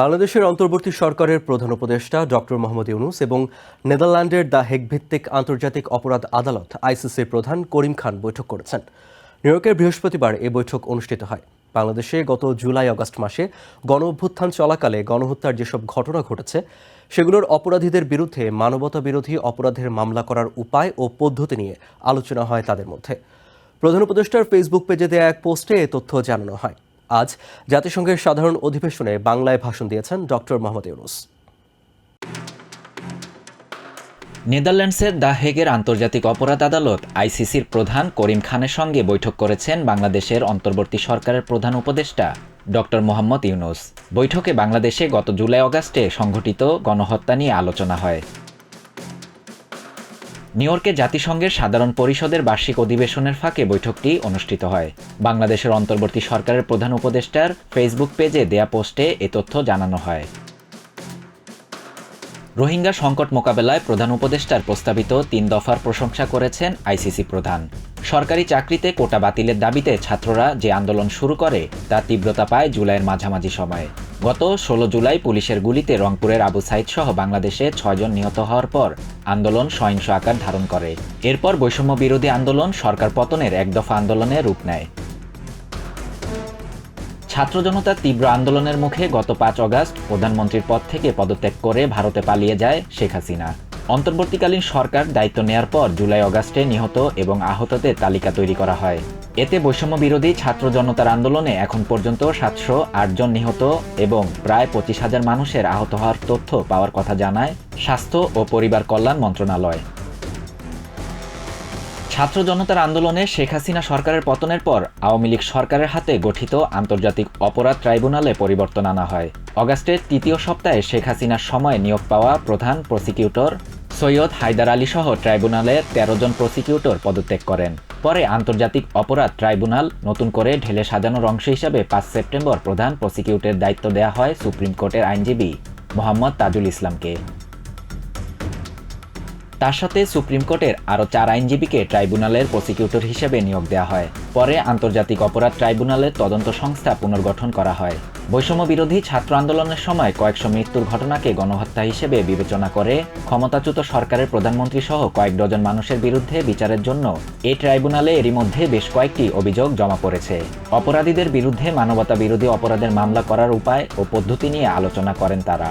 বাংলাদেশের অন্তর্বর্তী সরকারের প্রধান উপদেষ্টা ডক্টর মোহাম্মদ ইউনুস এবং নেদারল্যান্ডের দ্য হেগ ভিত্তিক আন্তর্জাতিক অপরাধ আদালত, আইসিসির প্রধান করিম খান বৈঠক করেছেন। নিউ ইয়র্কের বৃহস্পতিবার এই বৈঠক অনুষ্ঠিত হয়। বাংলাদেশে গত জুলাই আগস্ট মাসে গণ অভ্যুত্থান চলাকালে গণহত্যার যেসব ঘটনা ঘটেছে, সেগুলোর অপরাধীদের বিরুদ্ধে মানবতা বিরোধী অপরাধের মামলা করার উপায় ও পদ্ধতি নিয়ে আলোচনা হয় তাদের মধ্যে। প্রধান উপদেষ্টার ফেসবুক পেজে দেয়া এক পোস্টে এ তথ্য জানানো হয়। আজ জাতিসংঘের সাধারণ অধিবেশনে বাংলায় ভাষণ দিয়েছেন ডক্টর মোহাম্মদ ইউনুস। নেদারল্যান্ডসের দ্য হেগের আন্তর্জাতিক অপরাধ আদালত আইসিসির প্রধান করিম খানের সঙ্গে বৈঠক করেছেন বাংলাদেশের অন্তর্বর্তী সরকারের প্রধান উপদেষ্টা ডক্টর মোহাম্মদ ইউনুস। বৈঠকে বাংলাদেশে গত জুলাই অগাস্টে সংঘটিত গণহত্যা নিয়ে আলোচনা হয়। নিউ ইয়র্কে জাতিসংঘের সাধারণ পরিষদের বার্ষিক অধিবেশনের ফাঁকে বৈঠকটি অনুষ্ঠিত হয়। বাংলাদেশের অন্তর্বর্তী সরকারের প্রধান উপদেষ্টার ফেসবুক পেজে দেয়া পোস্টে এ তথ্য জানানো হয়। রোহিঙ্গা সংকট মোকাবেলায় প্রধান উপদেষ্টার প্রস্তাবিত তিন দফার প্রশংসা করেছেন আইসিসি প্রধান। সরকারি চাকরিতে কোটা বাতিলের দাবিতে ছাত্ররা যে আন্দোলন শুরু করে, তা তীব্রতা পায় জুলাইয়ের মাঝামাঝি সময়ে। গত ষোলো জুলাই পুলিশের গুলিতে রংপুরের আবু সাইদ সহ বাংলাদেশে ছয়জন নিহত হওয়ার পর আন্দোলন সহিংস আকার ধারণ করে। এরপর বৈষম্য বিরোধী আন্দোলন সরকার পতনের এক দফা আন্দোলনে রূপ নেয়। ছাত্র জনতার তীব্র আন্দোলনের মুখে গত পাঁচ অগাস্ট প্রধানমন্ত্রীর পদ থেকে পদত্যাগ করে ভারতে পালিয়ে যায় শেখ হাসিনা। অন্তর্বর্তীকালীন সরকার দায়িত্ব নেয়ার পর জুলাই অগাস্টে নিহত এবং আহতদের তালিকা তৈরি করা হয়। এতে বৈষম্য বিরোধী ছাত্র জনতার আন্দোলনে এখন পর্যন্ত সাতশো জন নিহত এবং প্রায় পঁচিশ হাজার মানুষের আহত হওয়ার তথ্য পাওয়ার কথা জানায় স্বাস্থ্য ও পরিবার কল্যাণ মন্ত্রণালয়। ছাত্র জনতার আন্দোলনে শেখ হাসিনা সরকারের পতনের পর আওয়ামী লীগ সরকারের হাতে গঠিত আন্তর্জাতিক অপরাধ ট্রাইব্যুনালে পরিবর্তন আনা হয়। অগাস্টের তৃতীয় সপ্তাহে শেখ হাসিনার সময় নিয়োগ পাওয়া প্রধান প্রসিকিউটর সৈয়দ হায়দার আলী সহ ট্রাইব্যুনালের তেরো জন প্রসিকিউটর পদত্যাগ করেন। পরে আন্তর্জাতিক অপরাধ ট্রাইব্যুনাল নতুন করে ঢেলে সাজানোর অংশ হিসাবে পাঁচ সেপ্টেম্বর প্রধান প্রসিকিউটের দায়িত্ব দেওয়া হয় সুপ্রিম কোর্টের আইনজীবী মোহাম্মদ তাজুল ইসলামকে। তার সাথে সুপ্রিম কোর্টের আরও চার আইনজীবীকে ট্রাইব্যুনালের প্রসিকিউটর হিসেবে নিয়োগ দেওয়া হয়। পরে আন্তর্জাতিক অপরাধ ট্রাইব্যুনালের তদন্ত সংস্থা পুনর্গঠন করা হয়। বৈষম্য বিরোধী ছাত্র আন্দোলনের সময় কয়েকশো মৃত্যুর ঘটনাকে গণহত্যা হিসেবে বিবেচনা করে ক্ষমতাচ্যুত সরকারের প্রধানমন্ত্রী সহ কয়েক ডজন মানুষের বিরুদ্ধে বিচারের জন্য এই ট্রাইব্যুনালে এরই মধ্যে বেশ কয়েকটি অভিযোগ জমা পড়েছে। অপরাধীদের বিরুদ্ধে মানবতা বিরোধী অপরাধের মামলা করার উপায় ও পদ্ধতি নিয়ে আলোচনা করেন তারা।